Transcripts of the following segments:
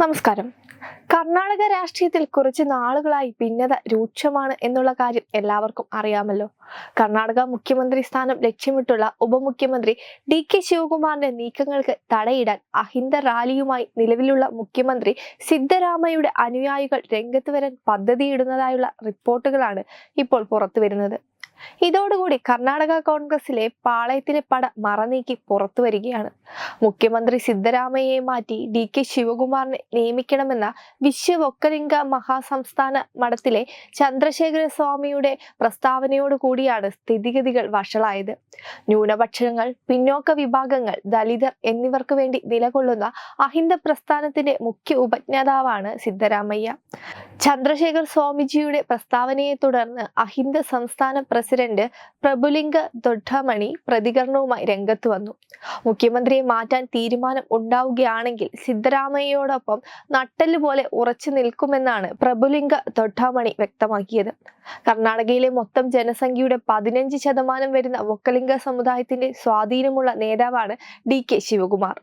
നമസ്കാരം. കർണാടക രാഷ്ട്രീയത്തിൽ കുറച്ച് നാളുകളായി ഭിന്നത രൂക്ഷമാണ് എന്നുള്ള കാര്യം എല്ലാവർക്കും അറിയാമല്ലോ. കർണാടക മുഖ്യമന്ത്രി സ്ഥാനം ലക്ഷ്യമിട്ടുള്ള ഉപമുഖ്യമന്ത്രി ഡി കെ ശിവകുമാറിന്റെ നീക്കങ്ങൾക്ക് തടയിടാൻ അഹിന്ദ റാലിയുമായി നിലവിലുള്ള മുഖ്യമന്ത്രി സിദ്ധരാമയുടെ അനുയായികൾ രംഗത്ത് വരാൻ പദ്ധതിയിടുന്നതായുള്ള റിപ്പോർട്ടുകളാണ് ഇപ്പോൾ പുറത്തുവരുന്നത്. ഇതോടുകൂടി കർണാടക കോൺഗ്രസിലെ പാളയത്തിലെ പട മറനീക്കി പുറത്തു വരികയാണ്. മുഖ്യമന്ത്രി സിദ്ധരാമയ്യയെ മാറ്റി ഡി കെ ശിവകുമാറിനെ നിയമിക്കണമെന്ന വിശ്വവൊക്കലിംഗ മഹാസംസ്ഥാന മഠത്തിലെ ചന്ദ്രശേഖര സ്വാമിയുടെ പ്രസ്താവനയോട് കൂടിയാണ് സ്ഥിതിഗതികൾ വഷളായത്. ന്യൂനപക്ഷങ്ങൾ പിന്നോക്ക വിഭാഗങ്ങൾ ദലിതർ എന്നിവർക്ക് വേണ്ടി നിലകൊള്ളുന്ന അഹിന്ദ പ്രസ്ഥാനത്തിന്റെ മുഖ്യ ഉപജ്ഞാതാവാണ് സിദ്ധരാമയ്യ. ചന്ദ്രശേഖർ സ്വാമിജിയുടെ പ്രസ്താവനയെ തുടർന്ന് അഹിന്ദ സംസ്ഥാന പ്രസിഡന്റ് പ്രഭുലിംഗ ദൊഡ്ഡമണി പ്രതികരണവുമായി രംഗത്ത് വന്നു. മുഖ്യമന്ത്രിയെ മാറ്റാൻ തീരുമാനം ഉണ്ടാവുകയാണെങ്കിൽ സിദ്ധരാമയ്യയോടൊപ്പം നട്ടൽ പോലെ ഉറച്ചു നിൽക്കുമെന്നാണ് പ്രഭുലിംഗ ദൊഡ്ഡമണി വ്യക്തമാക്കിയത്. കർണാടകയിലെ മൊത്തം ജനസംഖ്യയുടെ പതിനഞ്ച് ശതമാനം വരുന്ന വൊക്കലിംഗ സമുദായത്തിന്റെ സ്വാധീനമുള്ള നേതാവാണ് ഡി കെ ശിവകുമാർ.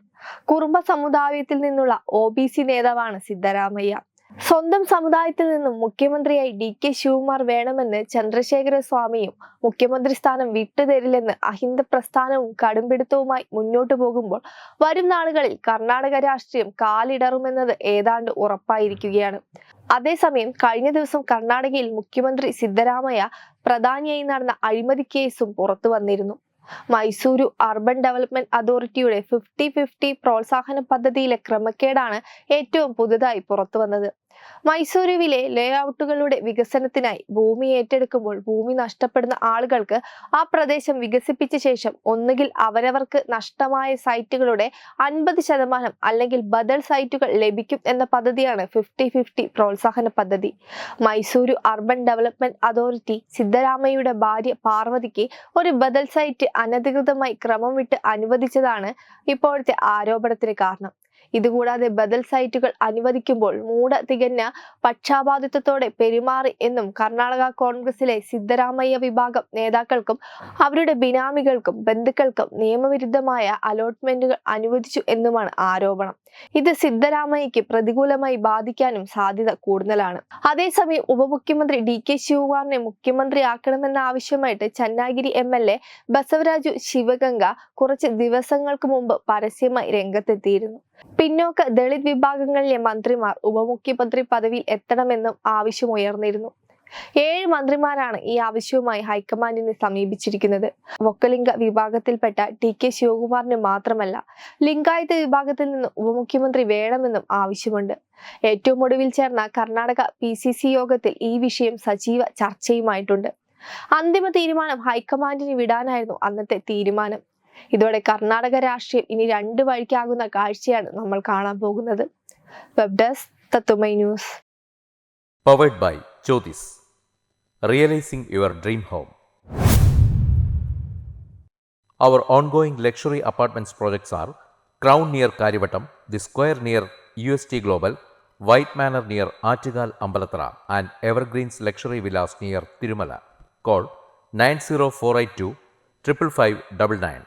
കുറുമ്പ സമുദായത്തിൽ നിന്നുള്ള ഒ ബി സി നേതാവാണ് സിദ്ധരാമയ്യ. സ്വന്തം സമുദായത്തിൽ നിന്നും മുഖ്യമന്ത്രിയായി ഡി കെ ശിവകുമാർ വേണമെന്ന് ചന്ദ്രശേഖര സ്വാമിയും മുഖ്യമന്ത്രി സ്ഥാനം വിട്ടുതരില്ലെന്ന് അഹിന്ദ പ്രസ്ഥാനവും കടുംപിടുത്തവുമായി മുന്നോട്ടു പോകുമ്പോൾ വരും നാളുകളിൽ കർണാടക രാഷ്ട്രീയം കാലിടറുമെന്നത് ഏതാണ്ട് ഉറപ്പായിരിക്കുകയാണ്. അതേസമയം കഴിഞ്ഞ ദിവസം കർണാടകയിൽ മുഖ്യമന്ത്രി സിദ്ധരാമയ്യ പ്രധാനിയായി നടന്ന അഴിമതി കേസും പുറത്തു വന്നിരുന്നു. മൈസൂരു അർബൻ ഡെവലപ്മെന്റ് അതോറിറ്റിയുടെ ഫിഫ്റ്റി ഫിഫ്റ്റി പ്രോത്സാഹന പദ്ധതിയിലെ ക്രമക്കേടാണ് ഏറ്റവും പുതുതായി പുറത്തുവന്നത്. മൈസൂരുവിലെ ലേഔട്ടുകളുടെ വികസനത്തിനായി ഭൂമി ഏറ്റെടുക്കുമ്പോൾ ഭൂമി നഷ്ടപ്പെടുന്ന ആളുകൾക്ക് ആ പ്രദേശം വികസിപ്പിച്ച ശേഷം ഒന്നുകിൽ അവരവർക്ക് നഷ്ടമായ സൈറ്റുകളുടെ അൻപത് ശതമാനം അല്ലെങ്കിൽ ബദൽ സൈറ്റുകൾ ലഭിക്കും എന്ന പദ്ധതിയാണ് ഫിഫ്റ്റി ഫിഫ്റ്റി പ്രോത്സാഹന പദ്ധതി. മൈസൂരു അർബൻ ഡെവലപ്മെന്റ് അതോറിറ്റി സിദ്ധരാമയ്യയുടെ ഭാര്യ പാർവതിക്ക് ഒരു ബദൽ സൈറ്റ് അനധികൃതമായി ക്രമം വിട്ട് അനുവദിച്ചതാണ് ഇപ്പോഴത്തെ ആരോപണത്തിന് കാരണം. ഇതുകൂടാതെ ബദൽ സൈറ്റുകൾ അനുവദിക്കുമ്പോൾ മൂട തികഞ്ഞ പക്ഷാപാതിത്വത്തോടെ പെരുമാറി എന്നും കർണാടക കോൺഗ്രസിലെ സിദ്ധരാമയ്യ വിഭാഗം നേതാക്കൾക്കും അവരുടെ ബിനാമികൾക്കും ബന്ധുക്കൾക്കും നിയമവിരുദ്ധമായ അലോട്ട്മെന്റുകൾ അനുവദിച്ചു എന്നുമാണ് ആരോപണം. ഇത് സിദ്ധരാമയ്യക്ക് പ്രതികൂലമായി ബാധിക്കാനും സാധ്യത കൂടുതലാണ്. അതേസമയം ഉപമുഖ്യമന്ത്രി ഡി കെ ശിവകുമാറിനെ മുഖ്യമന്ത്രിയാക്കണമെന്ന ആവശ്യമായിട്ട് Channagiri M L A Basavaraju Shivaganga കുറച്ച് ദിവസങ്ങൾക്ക് മുമ്പ് പരസ്യമായി രംഗത്തെത്തിയിരുന്നു. പിന്നോക്ക ദളിത് വിഭാഗങ്ങളിലെ മന്ത്രിമാർ ഉപമുഖ്യമന്ത്രി പദവിയിൽ എത്തണമെന്നും ആവശ്യമുയർന്നിരുന്നു ഏഴ് മന്ത്രിമാരാണ് ഈ ആവശ്യവുമായി ഹൈക്കമാൻഡിനെ സമീപിച്ചിരിക്കുന്നത്. വൊക്കലിംഗ വിഭാഗത്തിൽപ്പെട്ട ടി കെ ശിവകുമാറിന് മാത്രമല്ല ലിംഗായത്ത് വിഭാഗത്തിൽ നിന്ന് ഉപമുഖ്യമന്ത്രി വേണമെന്നും ആവശ്യമുണ്ട്. ഏറ്റവും ഒടുവിൽ ചേർന്ന കർണാടക പി സി സി യോഗത്തിൽ ഈ വിഷയം സജീവ ചർച്ചയുമായിട്ടുണ്ട്. അന്തിമ തീരുമാനം ഹൈക്കമാൻഡിന് വിടാനായിരുന്നു അന്നത്തെ തീരുമാനം. ഇതോടെ കർണാടക രാഷ്ട്രീയം ഇനി രണ്ട് വഴിക്കാകുന്ന കാഴ്ചയാണ് നമ്മൾ കാണാൻ പോകുന്നത് വെബ് ഡെസ്ക് തത്തുമൈ news powered by Jyothis realising your dream home Our ongoing luxury apartments projects are Crown near Karivattam, The Square near UST Global, White Manor near Aatigal Ambalatra, and Evergreens Luxury Villas near Tirumala. Call 90482 55599.